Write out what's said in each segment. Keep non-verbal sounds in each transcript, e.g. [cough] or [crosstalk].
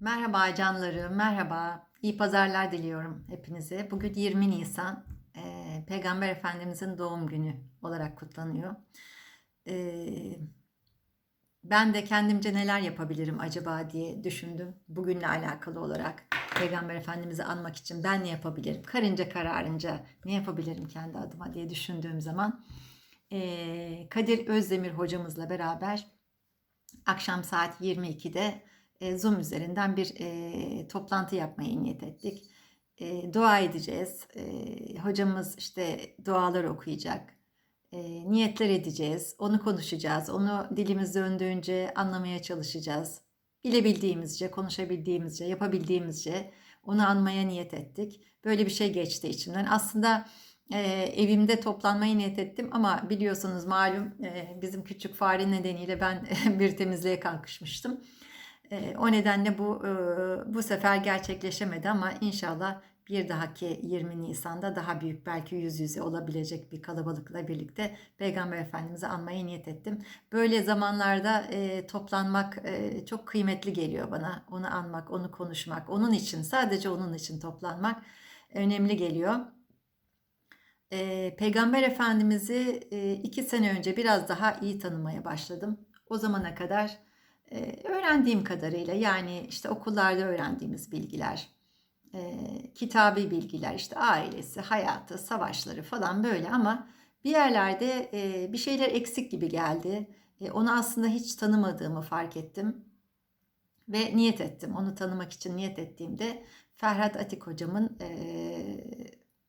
Merhaba canlarım, merhaba. İyi pazarlar diliyorum hepinize. Bugün 20 Nisan, eee, Peygamber Efendimizin doğum günü olarak kutlanıyor. Eee, ben de kendimce neler yapabilirim acaba diye düşündüm. Bugünle alakalı olarak Peygamber Efendimiz'i anmak için ben ne yapabilirim? Karınca kararınca ne yapabilirim kendi adıma diye düşündüğüm zaman eee, Kadir Özdemir hocamızla beraber akşam saat 22'de e, Zoom üzerinden bir e, toplantı yapmayı niyet ettik. E, dua edeceğiz. E, hocamız işte dualar okuyacak. E, niyetler edeceğiz. Onu konuşacağız. Onu dilimiz döndüğünce anlamaya çalışacağız. Bilebildiğimizce, konuşabildiğimizce, yapabildiğimizce onu anmaya niyet ettik. Böyle bir şey geçti içimden. Aslında e, evimde toplanmayı niyet ettim ama biliyorsunuz malum e, bizim küçük fare nedeniyle ben [laughs] bir temizliğe kalkışmıştım. E, o nedenle bu e, bu sefer gerçekleşemedi ama inşallah bir dahaki 20 Nisan'da daha büyük belki yüz yüze olabilecek bir kalabalıkla birlikte Peygamber Efendimiz'i anmaya niyet ettim. Böyle zamanlarda e, toplanmak e, çok kıymetli geliyor bana. Onu anmak, onu konuşmak, onun için sadece onun için toplanmak önemli geliyor. E, Peygamber Efendimiz'i e, iki sene önce biraz daha iyi tanımaya başladım. O zamana kadar e, öğrendiğim kadarıyla yani işte okullarda öğrendiğimiz bilgiler, e, kitabi bilgiler, işte ailesi, hayatı, savaşları falan böyle ama bir yerlerde e, bir şeyler eksik gibi geldi. E, onu aslında hiç tanımadığımı fark ettim ve niyet ettim. Onu tanımak için niyet ettiğimde Ferhat Atik hocamın e,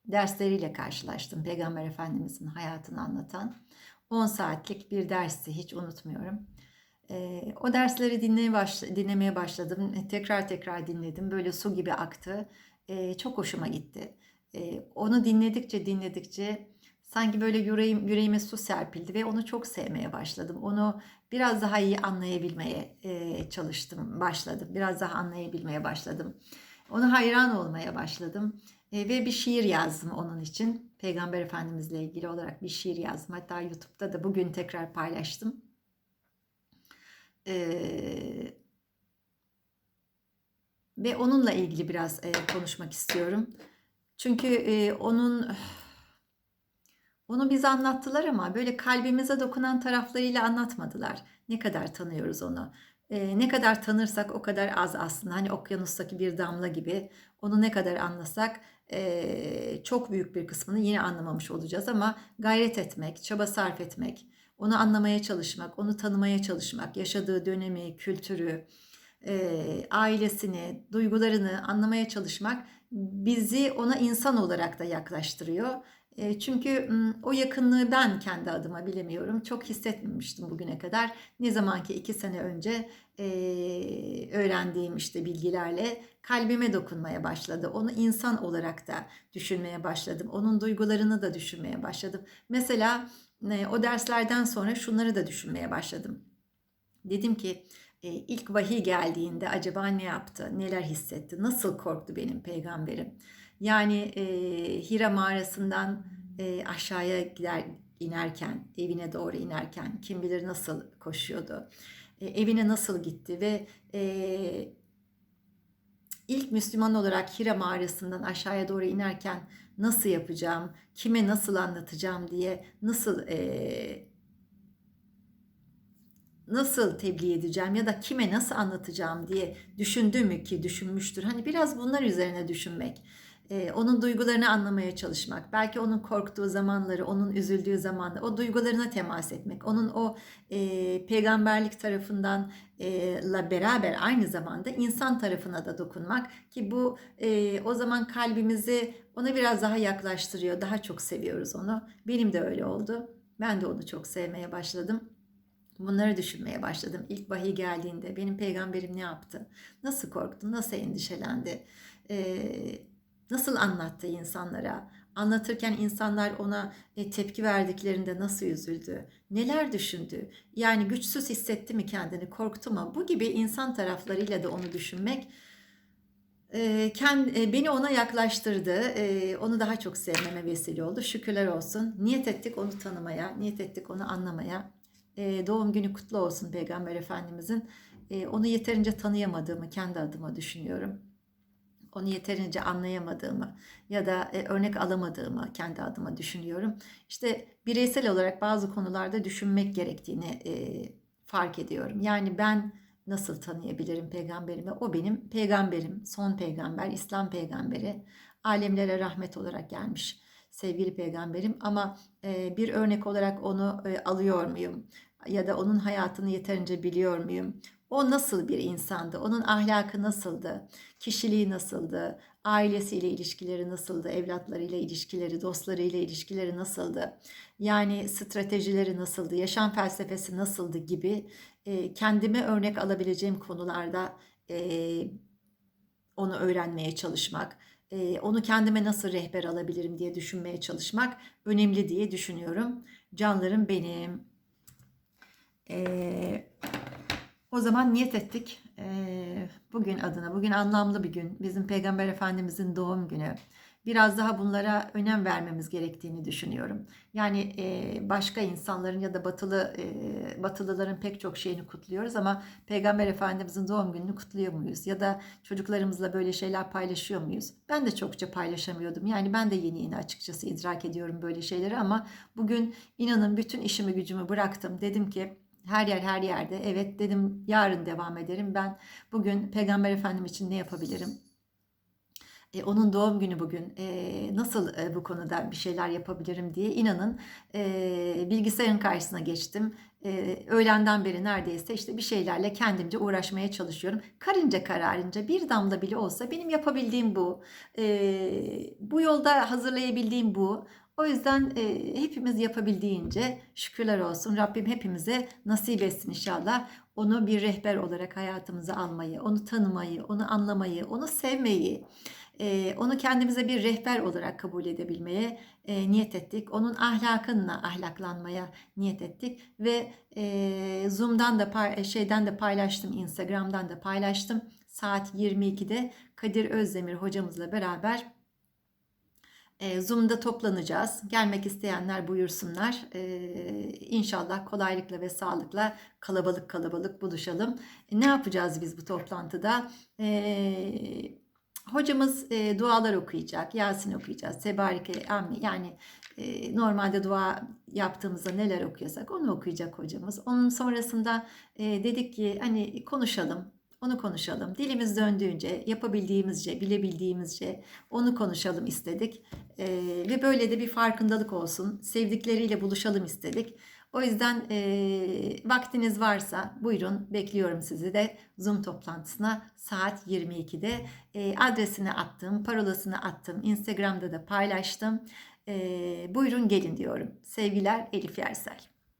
dersleriyle karşılaştım. Peygamber Efendimizin hayatını anlatan 10 saatlik bir dersi hiç unutmuyorum. E, o dersleri dinlemeye, baş, dinlemeye başladım. E, tekrar tekrar dinledim. Böyle su gibi aktı. E, çok hoşuma gitti. E, onu dinledikçe dinledikçe sanki böyle yüreğim, yüreğime su serpildi ve onu çok sevmeye başladım. Onu biraz daha iyi anlayabilmeye e, çalıştım, başladım. Biraz daha anlayabilmeye başladım. Ona hayran olmaya başladım. E, ve bir şiir yazdım onun için. Peygamber Efendimizle ilgili olarak bir şiir yazdım. Hatta YouTube'da da bugün tekrar paylaştım. Ve onunla ilgili biraz e, konuşmak istiyorum. Çünkü e, onun [sighs] onu biz anlattılar ama böyle kalbimize dokunan taraflarıyla anlatmadılar. Ne kadar tanıyoruz onu. E, ne kadar tanırsak o kadar az aslında. Hani okyanustaki bir damla gibi. Onu ne kadar anlasak e, çok büyük bir kısmını yine anlamamış olacağız ama gayret etmek, çaba sarf etmek, onu anlamaya çalışmak, onu tanımaya çalışmak, yaşadığı dönemi, kültürü, e, ailesini, duygularını anlamaya çalışmak bizi ona insan olarak da yaklaştırıyor. E, çünkü o yakınlığı ben kendi adıma bilemiyorum. Çok hissetmemiştim bugüne kadar. Ne zaman ki iki sene önce e, öğrendiğim işte bilgilerle kalbime dokunmaya başladı. Onu insan olarak da düşünmeye başladım. Onun duygularını da düşünmeye başladım. Mesela o derslerden sonra şunları da düşünmeye başladım. Dedim ki ilk vahiy geldiğinde acaba ne yaptı, neler hissetti, nasıl korktu benim peygamberim? Yani e, Hira mağarasından e, aşağıya gider inerken, evine doğru inerken kim bilir nasıl koşuyordu, e, evine nasıl gitti ve e, ilk Müslüman olarak Hira mağarasından aşağıya doğru inerken nasıl yapacağım, kime nasıl anlatacağım diye nasıl e, nasıl tebliğ edeceğim ya da kime nasıl anlatacağım diye düşündü mü ki düşünmüştür. Hani biraz bunlar üzerine düşünmek e, onun duygularını anlamaya çalışmak, belki onun korktuğu zamanları, onun üzüldüğü zamanları, o duygularına temas etmek, onun o e, peygamberlik tarafından e, la beraber aynı zamanda insan tarafına da dokunmak ki bu e, o zaman kalbimizi ona biraz daha yaklaştırıyor, daha çok seviyoruz onu. Benim de öyle oldu. Ben de onu çok sevmeye başladım. Bunları düşünmeye başladım. İlk vahiy geldiğinde benim peygamberim ne yaptı? Nasıl korktu? Nasıl endişelendi? Eee nasıl anlattı insanlara? Anlatırken insanlar ona e, tepki verdiklerinde nasıl üzüldü? Neler düşündü? Yani güçsüz hissetti mi kendini? Korktu mu? Bu gibi insan taraflarıyla da onu düşünmek e, e, beni ona yaklaştırdı. Onu daha çok sevmeme vesile oldu. Şükürler olsun. Niyet ettik onu tanımaya, niyet ettik onu anlamaya. E, doğum günü kutlu olsun Peygamber Efendimizin. e, onu yeterince tanıyamadığımı kendi adıma düşünüyorum. Onu yeterince anlayamadığımı ya da e, örnek alamadığımı kendi adıma düşünüyorum. İşte bireysel olarak bazı konularda düşünmek gerektiğini e, fark ediyorum. Yani ben nasıl tanıyabilirim peygamberimi? O benim peygamberim, son peygamber, İslam peygamberi. Alemlere rahmet olarak gelmiş sevgili peygamberim ama e, bir örnek olarak onu alıyor muyum? Ya da onun hayatını yeterince biliyor muyum? O nasıl bir insandı? Onun ahlakı nasıldı? Kişiliği nasıldı? Ailesiyle ilişkileri nasıldı? Evlatlarıyla ilişkileri, dostlarıyla ilişkileri nasıldı? Yani stratejileri nasıldı? Yaşam felsefesi nasıldı gibi e, kendime örnek alabileceğim konularda e, onu öğrenmeye çalışmak, e, onu kendime nasıl rehber alabilirim diye düşünmeye çalışmak önemli diye düşünüyorum. Canlarım benim. Eee o zaman niyet ettik. Ee, bugün adına, bugün anlamlı bir gün. Bizim Peygamber Efendimizin doğum günü. Biraz daha bunlara önem vermemiz gerektiğini düşünüyorum. Yani e, başka insanların ya da batılı e, batılıların pek çok şeyini kutluyoruz ama Peygamber Efendimizin doğum gününü kutluyor muyuz? Ya da çocuklarımızla böyle şeyler paylaşıyor muyuz? Ben de çokça paylaşamıyordum. Yani ben de yeni yeni açıkçası idrak ediyorum böyle şeyleri ama bugün inanın bütün işimi gücümü bıraktım. Dedim ki her yer her yerde. Evet dedim yarın devam ederim. Ben bugün Peygamber Efendim için ne yapabilirim? E, onun doğum günü bugün e, nasıl e, bu konuda bir şeyler yapabilirim diye inanın e, bilgisayarın karşısına geçtim. E, öğlenden beri neredeyse işte bir şeylerle kendimce uğraşmaya çalışıyorum. Karınca kararınca bir damla bile olsa benim yapabildiğim bu. E, bu yolda hazırlayabildiğim bu. O yüzden e, hepimiz yapabildiğince şükürler olsun. Rabbim hepimize nasip etsin inşallah. Onu bir rehber olarak hayatımıza almayı, onu tanımayı, onu anlamayı, onu sevmeyi, e, onu kendimize bir rehber olarak kabul edebilmeye e, niyet ettik. Onun ahlakınla ahlaklanmaya niyet ettik ve e, Zoom'dan da şeyden de paylaştım, Instagram'dan da paylaştım. Saat 22'de Kadir Özdemir hocamızla beraber e, Zoom'da toplanacağız. Gelmek isteyenler buyursunlar. E, inşallah kolaylıkla ve sağlıkla kalabalık kalabalık buluşalım. E, ne yapacağız biz bu toplantıda? E, hocamız e, dualar okuyacak, Yasin okuyacağız, Tebarike, Amni yani e, normalde dua yaptığımızda neler okuyorsak onu okuyacak hocamız. Onun sonrasında dedik ki hani konuşalım, onu konuşalım. Dilimiz döndüğünce, yapabildiğimizce, bilebildiğimizce onu konuşalım istedik. Ee, ve böyle de bir farkındalık olsun. Sevdikleriyle buluşalım istedik. O yüzden e, vaktiniz varsa buyurun bekliyorum sizi de Zoom toplantısına saat 22'de e, adresini attım, parolasını attım, Instagram'da da paylaştım. E, buyurun gelin diyorum. Sevgiler Elif Yersel.